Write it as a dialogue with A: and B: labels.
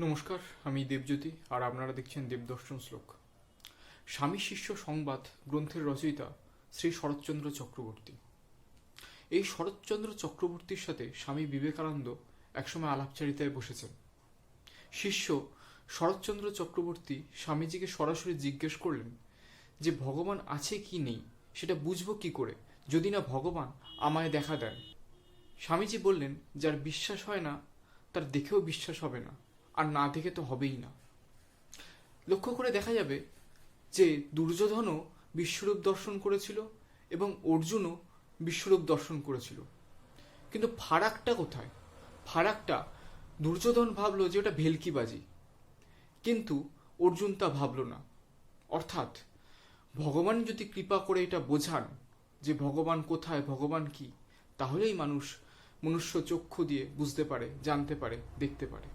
A: নমস্কার, আমি দেবজ্যোতি আর আপনারা দেখছেন দেবদর্শন শ্লোক। স্বামী শিষ্য সংবাদ গ্রন্থের রচয়িতা শ্রী শরৎচন্দ্র চক্রবর্তী। এই শরৎচন্দ্র চক্রবর্তীর সাথে স্বামী বিবেকানন্দ একসময় আলাপচারিতায় বসেছেন। শিষ্য শরৎচন্দ্র চক্রবর্তী স্বামীজিকে সরাসরি জিজ্ঞেস করলেন যে, ভগবান আছে কি নেই? সেটা বুঝব কি করে? যদি না ভগবান, আমায় দেখা দেন। স্বামীজি বললেন, যার বিশ্বাস হয় না, তার দেখেও বিশ্বাস হবে না। আর না দেখে তো হবেই না। লক্ষ্য করে দেখা যাবে যে দুর্যোধনও বিশ্বরূপ দর্শন করেছিল এবং অর্জুনও বিশ্বরূপ দর্শন করেছিল। কিন্তু ফারাকটা কোথায়? ফারাকটা দুর্যোধন ভাবলো যে ওটা ভেলকিবাজি। কিন্তু অর্জুন তা ভাবলো না। অর্থাৎ ভগবান যদি কৃপা করে এটা বোঝান যে ভগবান কোথায়, ভগবান কি, তাহলেই মানুষ মনুষ্য চক্ষু দিয়ে বুঝতে পারে, জানতে পারে, দেখতে পারে।